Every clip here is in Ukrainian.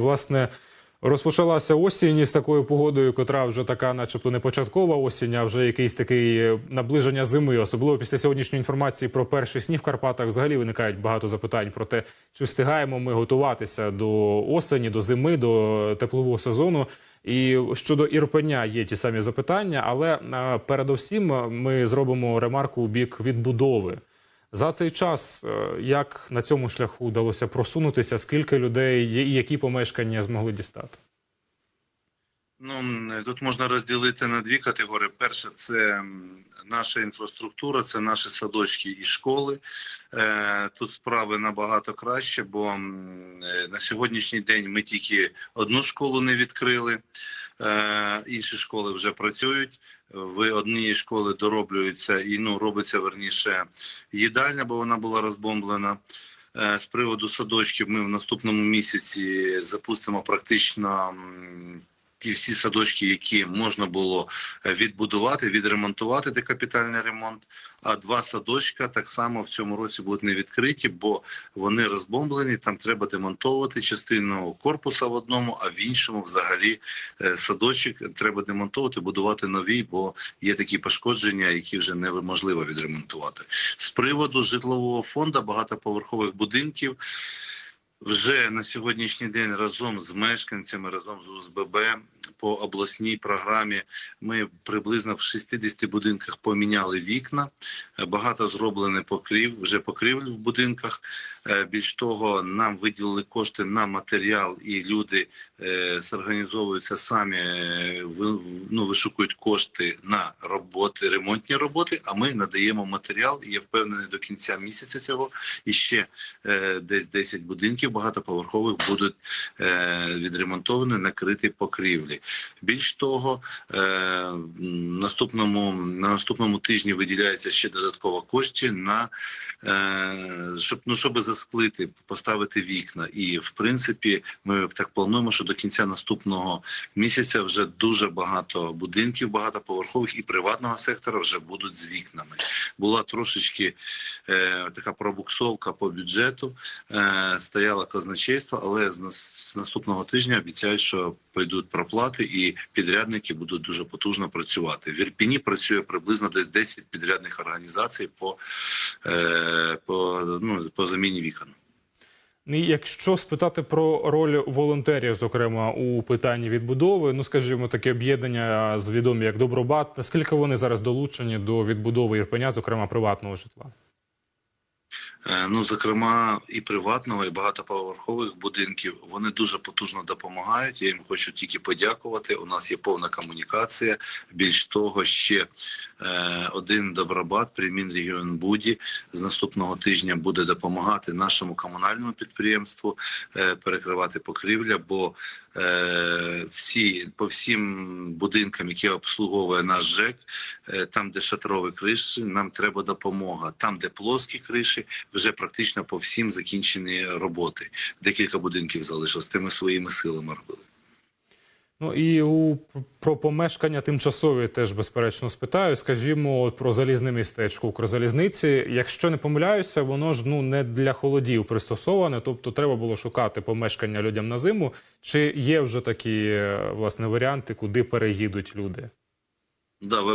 Власне, розпочалася осінь із такою погодою, котра вже така, начебто, не початкова осінь, а вже якийсь такий е, наближення зими. Особливо після сьогоднішньої інформації про перший сніг в Карпатах взагалі виникають багато запитань про те, чи встигаємо ми готуватися до осені, до зими, до теплового сезону. І щодо Ірпеня є ті самі запитання, але е, передовсім е, ми зробимо ремарку у бік відбудови. За цей час е, як на цьому шляху вдалося просунутися? Скільки людей і які помешкання змогли дістати? Ну тут можна розділити на дві категорії. Перше, це наша інфраструктура, це наші садочки і школи. Е, Тут справи набагато краще, бо е, на сьогоднішній день ми тільки одну школу не відкрили, інші школи вже працюють. В одній школи дороблюється і ну робиться верніше їдальня, бо вона була розбомблена. Е, З приводу садочків ми в наступному місяці запустимо практично ті всі садочки, які можна було е, відбудувати, відремонтувати, де капітальний ремонт. А два садочка так само в цьому році будуть не відкриті, бо вони розбомблені. Там треба демонтовувати частину корпуса в одному, а в іншому, взагалі, е, садочок треба демонтовувати, будувати нові, бо є такі пошкодження, які вже неможливо відремонтувати. З приводу житлового фонду багатоповерхових будинків. Вже на сьогоднішній день разом з мешканцями, разом з УСББ по обласній програмі ми приблизно в 60 будинках поміняли вікна. Е, Багато зроблено покрів, вже покрівль в будинках. Е, Більш того, нам виділили кошти на матеріал, і люди е, зорганізовуються самі, ну, вишукують кошти на роботи, ремонтні роботи. А ми надаємо матеріал. І я впевнений до кінця місяця цього і ще десь 10 будинків багатоповерхових будуть відремонтовані, накриті покрівлі. Більш того, е, наступному на наступному тижні виділяється ще додатково кошти на е, щоб ну щоб засклити, поставити вікна. І в принципі, ми так плануємо, що до кінця наступного місяця вже дуже багато будинків, багатоповерхових і приватного сектора вже будуть з вікнами. Була трошечки е, така пробуксовка по бюджету, е, стояло казначейство, але з нас- наступного тижня обіцяють, що пойдуть проплати, і підрядники будуть дуже потужно працювати. В Ірпіні працює приблизно десь 10 підрядних організацій по, е, по, ну, по заміні вікон. Ну, якщо спитати про роль волонтерів, зокрема у питанні відбудови, ну скажімо, таке об'єднання з відомі як Добробат, наскільки вони зараз долучені до відбудови Ірпеня, зокрема приватного житла? Е, Ну, зокрема, і приватного, і багатоповерхових будинків вони дуже потужно допомагають. Я їм хочу тільки подякувати. У нас є повна комунікація. Більш того, ще один добробат при Мінрегіонбуді з наступного тижня буде допомагати нашому комунальному підприємству е, перекривати покрівля, бо е, всі по всім будинкам, які обслуговує наш ЖЕК, е, там, де шатрові криші, нам треба допомога. Там, де плоскі криші, вже практично по всім закінчені роботи. Декілька будинків залишилось. Те ми своїми силами робили. Ну і у про помешкання тимчасові теж безперечно спитаю. Скажімо, от про залізне містечко Укрзалізниці. Якщо не помиляюся, воно ж ну не для холодів пристосоване, тобто треба було шукати помешкання людям на зиму. Чи є вже такі е, власне варіанти, куди переїдуть люди? Да, ви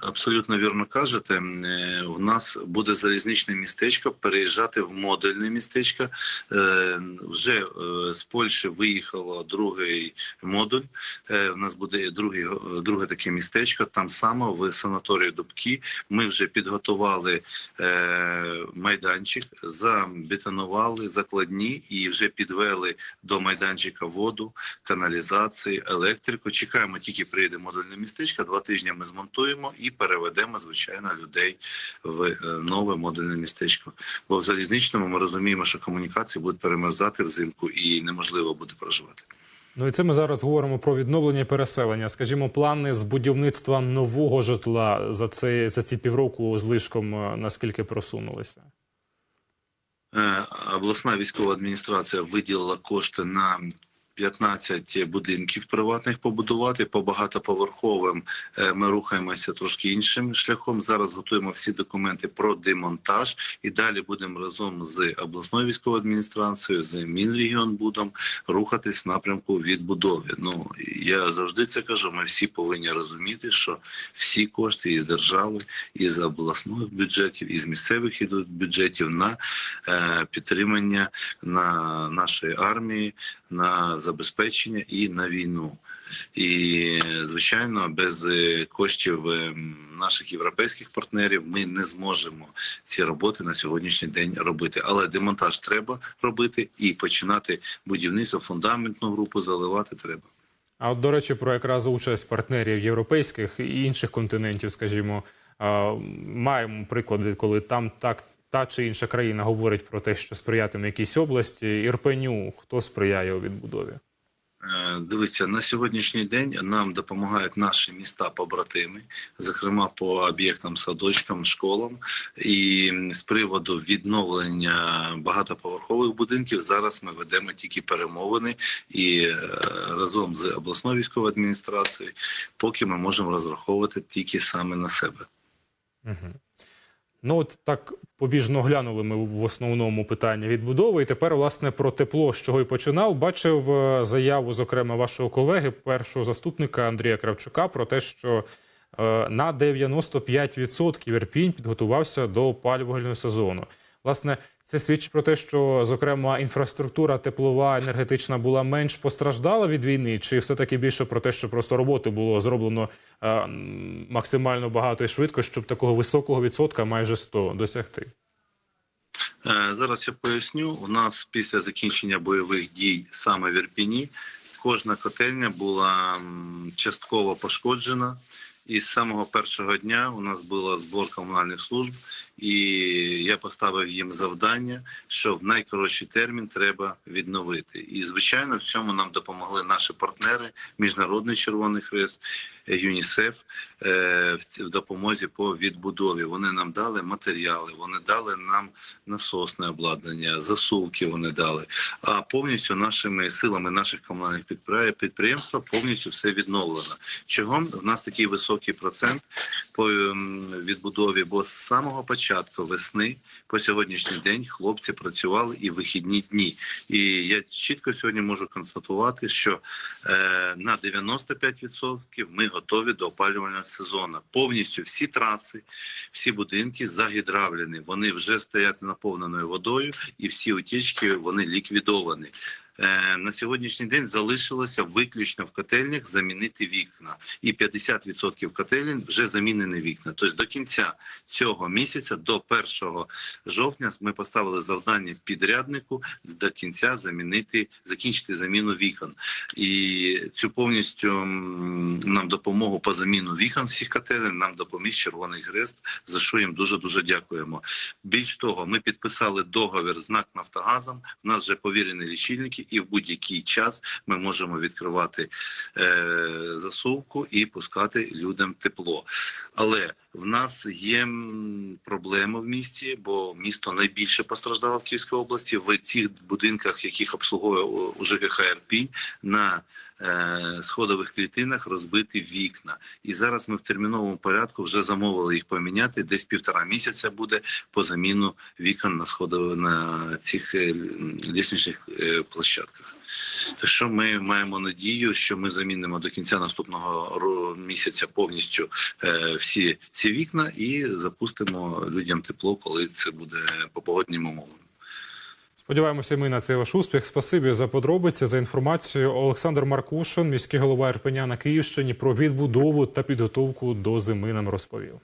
абсолютно, вірно кажете. Е, У нас буде залізничне містечко переїжджати в модульне містечко. Е, Вже е, з Польщі виїхало другий модуль. Е, У нас буде другий, е, друге таке містечко. Там саме в санаторії Дубки. Ми вже підготували е, майданчик, забетонували закладні і вже підвели до майданчика воду, каналізації, електрику. Чекаємо, тільки приїде модульне містечко. Два тижні ми змонтуємо і переведемо звичайно людей в е, нове модульне містечко. Бо в залізничному ми розуміємо, що комунікації будуть перемерзати взимку і неможливо буде проживати. Ну і це ми зараз говоримо про відновлення і переселення. Скажімо, плани з будівництва нового житла за це за ці півроку з лишком е, наскільки просунулися? Е, Обласна військова адміністрація виділила кошти на 15 будинків приватних побудувати. По багатоповерховим е, ми рухаємося трошки іншим шляхом. Зараз готуємо всі документи про демонтаж і далі будемо разом з обласною військовою адміністрацією, з Мінрегіонбудом рухатись в напрямку відбудови. Ну я завжди це кажу. Ми всі повинні розуміти, що всі кошти із держави, із обласних бюджетів, із місцевих бюджетів на е, підтримання на нашої армії, на забезпечення і на війну. І звичайно, без е, коштів е, наших європейських партнерів ми не зможемо ці роботи на сьогоднішній день робити. Але демонтаж треба робити і починати будівництво, фундаментну групу заливати треба. А от, до речі, про якраз участь партнерів європейських і інших континентів, скажімо, маємо приклади, коли там так та чи інша країна говорить про те, що сприятиме якійсь області. Ірпеню хто сприяє у відбудові? Е, Дивіться, на сьогоднішній день нам допомагають наші міста побратими, зокрема по об'єктам, садочкам, школам. І з приводу відновлення багатоповерхових будинків зараз ми ведемо тільки перемовини і е, разом з обласною військовою адміністрацією, поки ми можемо розраховувати тільки саме на себе. Угу. Ну от так побіжно глянули ми в основному питання відбудови. І тепер, власне, про тепло, з чого й починав. Бачив е, заяву, зокрема, вашого колеги, першого заступника Андрія Кравчука, про те, що е, на 95% Ірпінь підготувався до опалювального сезону. Власне, це свідчить про те, що зокрема інфраструктура теплова, енергетична була менш постраждала від війни, чи все таки більше про те, що просто роботи було зроблено е, максимально багато і швидко, щоб такого високого відсотка майже 100 досягти. Е, Зараз я поясню. У нас після закінчення бойових дій саме в Ірпіні кожна котельня була частково пошкоджена. І з самого першого дня у нас була збор комунальних служб, і я поставив їм завдання, що в найкоротший термін треба відновити. І звичайно, в цьому нам допомогли наші партнери, Міжнародний Червоний Хрест, е, ЮНІСЕФ е, в допомозі по відбудові. Вони нам дали матеріали, вони дали нам насосне обладнання, засувки вони дали. А повністю нашими силами наших комунальних підприє- підприємств повністю все відновлено. Чого в нас такий високий процент по відбудові? Бо з самого початку весни по сьогоднішній день хлопці працювали і вихідні дні. І я чітко сьогодні можу констатувати, що е, на 95% ми готові до опалювального сезону. Повністю всі траси, всі будинки загідравлені. Вони вже стоять наповненою водою, і всі утічки вони ліквідовані. Е, На сьогоднішній день залишилося виключно в котельнях замінити вікна, і 50% котелень вже замінені вікна. Тобто до кінця цього місяця, до 1 жовтня, ми поставили завдання підряднику до кінця замінити, закінчити заміну вікон. І цю повністю нам допомогу по заміну вікон всіх котелень нам допоміг Червоний Хрест, за що їм дуже дуже дякуємо. Більш того, ми підписали договір з НАК Нафтогазом. У нас вже повірені лічильники, і в будь-який час ми можемо відкривати е, засувку і пускати людям тепло. Але в нас є проблема в місті, бо місто найбільше постраждало в Київській області. В цих будинках, яких обслуговує у- у на сходових клітинах розбиті вікна. І зараз ми в терміновому порядку вже замовили їх поміняти. Десь півтора місяця буде по заміну вікон на сходових на цих е, лісничних е, площадках. Що ми маємо надію, що ми замінимо до кінця наступного місяця повністю е, всі ці вікна і запустимо людям тепло, коли це буде по погоднім умовам. Сподіваємося, ми на цей ваш успіх. Спасибі за подробиці, за інформацію. Олександр Маркушин, міський голова Ірпеня на Київщині, про відбудову та підготовку до зими нам розповів.